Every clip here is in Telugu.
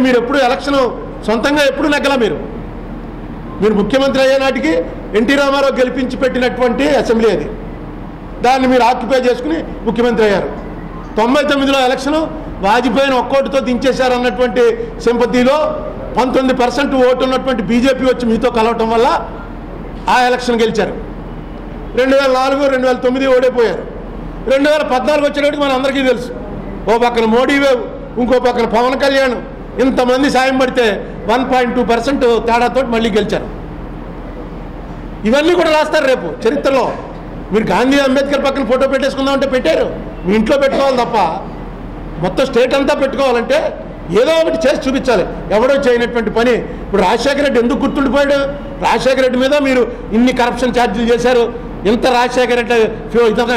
మీరు ఎప్పుడు ఎలక్షన్ సొంతంగా ఎప్పుడు నెగ్గల మీరు? మీరు ముఖ్యమంత్రి అయ్యే నాటికి ఎన్టీ రామారావు గెలిపించి పెట్టినటువంటి అసెంబ్లీ అది. దాన్ని మీరు ఆక్యుపై చేసుకుని ముఖ్యమంత్రి అయ్యారు. తొంభై తొమ్మిదిలో ఎలక్షన్ వాజ్పేయిని ఒక్కోటితో దించేశారు అన్నటువంటి సింపతిలో పంతొమ్మిది పర్సెంట్ ఓటు ఉన్నటువంటి బీజేపీ వచ్చి మీతో కలవటం వల్ల ఆ ఎలక్షన్ గెలిచారు. రెండు వేల నాలుగు రెండు వేల తొమ్మిది ఓడిపోయారు రెండు వేల పద్నాలుగు వచ్చేటప్పటికి మన అందరికీ తెలుసు. ఓ పక్కన మోడీ వేవ్ ఇంకో పక్కన పవన్ కళ్యాణ్ ఇంతమంది సాయం పడితే వన్ పాయింట్ టూ పర్సెంట్ తేడాతో మళ్ళీ గెలిచారు. ఇవన్నీ కూడా రాస్తారు రేపు చరిత్రలో. మీరు గాంధీ అంబేద్కర్ పక్కన ఫోటో పెట్టేసుకుందామంటే పెట్టారు. మీ ఇంట్లో పెట్టుకోవాలి తప్ప మొత్తం స్టేట్ అంతా పెట్టుకోవాలంటే ఏదో ఒకటి చేసి చూపించాలి. ఎవడో చేయనటువంటి పని. ఇప్పుడు రాజశేఖర రెడ్డి ఎందుకు గుర్తుండిపోయాడు? రాజశేఖర రెడ్డి మీద మీరు ఇన్ని కరప్షన్ ఛార్జీలు చేశారు. ఇంత రాజశేఖర రెడ్డి ఫ్యూ- ఇదొక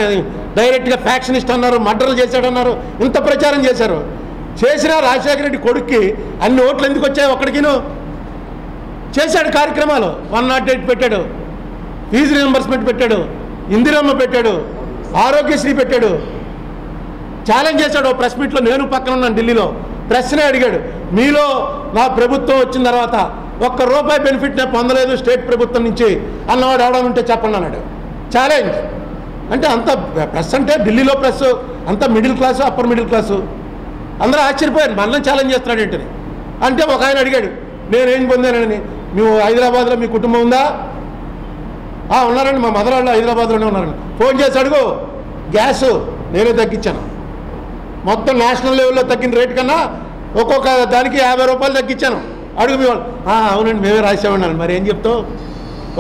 డైరెక్ట్గా ఫ్యాక్షనిస్ట్ అన్నారు మర్డర్లు చేశాడన్నారు. ఇంత ప్రచారం చేశారు. చేసిన రాజశేఖర రెడ్డి కొడుక్కి అన్ని ఓట్లు ఎందుకు వచ్చాయి ఒక్కడికిను? చేశాడు కార్యక్రమాలు. వన్ నాట్ ఎయిట్ పెట్టాడు. ఫీజు రియంబర్స్మెంట్ పెట్టాడు. ఇందిరమ్మ పెట్టాడు. ఆరోగ్యశ్రీ పెట్టాడు. ఛాలెంజ్ చేశాడు ప్రెస్ మీట్లో నేను పక్కన ఉన్నాను ఢిల్లీలో. ప్రశ్నే అడిగాడు. మీలో నా ప్రభుత్వం వచ్చిన తర్వాత ఒక్క రూపాయి బెనిఫిట్ నేను పొందలేదు స్టేట్ ప్రభుత్వం నుంచి అన్నవాడు అవడం ఉంటే చెప్పండి అన్నాడు. ఛాలెంజ్ అంటే అంత ప్రెస్ అంటే ఢిల్లీలో ప్రెస్ అంత middle class upper middle class అందరూ ఆశ్చర్యపోయారు. మనల్ని ఛాలెంజ్ చేస్తున్నాడు ఏంటని అంటే ఒక ఆయన అడిగాడు నేనేం పొందానని? నువ్వు హైదరాబాద్లో మీ కుటుంబం ఉందా? "ఆ, ఉన్నారండి. మా మదర్ వాళ్ళు హైదరాబాద్లోనే ఉన్నారండి. ఫోన్ చేసి అడుగు. గ్యాస్ నేనే తగ్గించాను. మొత్తం నేషనల్ లెవెల్లో తగ్గిన రేటు కన్నా ఒక్కొక్క దానికి యాభై రూపాయలు తగ్గించాను. అడుగు మీ వాళ్ళు. అవునండి. మేమే రాసామన్నాను మరి ఏం చెప్తావు?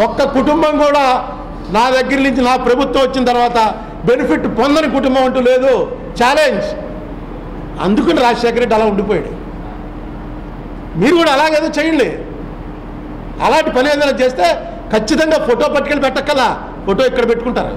ఒక్క కుటుంబం కూడా నా దగ్గర నుంచి నా ప్రభుత్వం వచ్చిన తర్వాత బెనిఫిట్ పొందని కుటుంబం అంటూ లేదు. ఛాలెంజ్. అందుకని రాజశేఖర రెడ్డి అలా ఉండిపోయాడు. మీరు కూడా అలాగేదో చేయండి. అలాంటి పని ఏదైనా చేస్తే ఖచ్చితంగా ఫోటో పట్టుకెళ్ళి పెట్టక్కలా ఫోటో ఇక్కడ పెట్టుకుంటారు.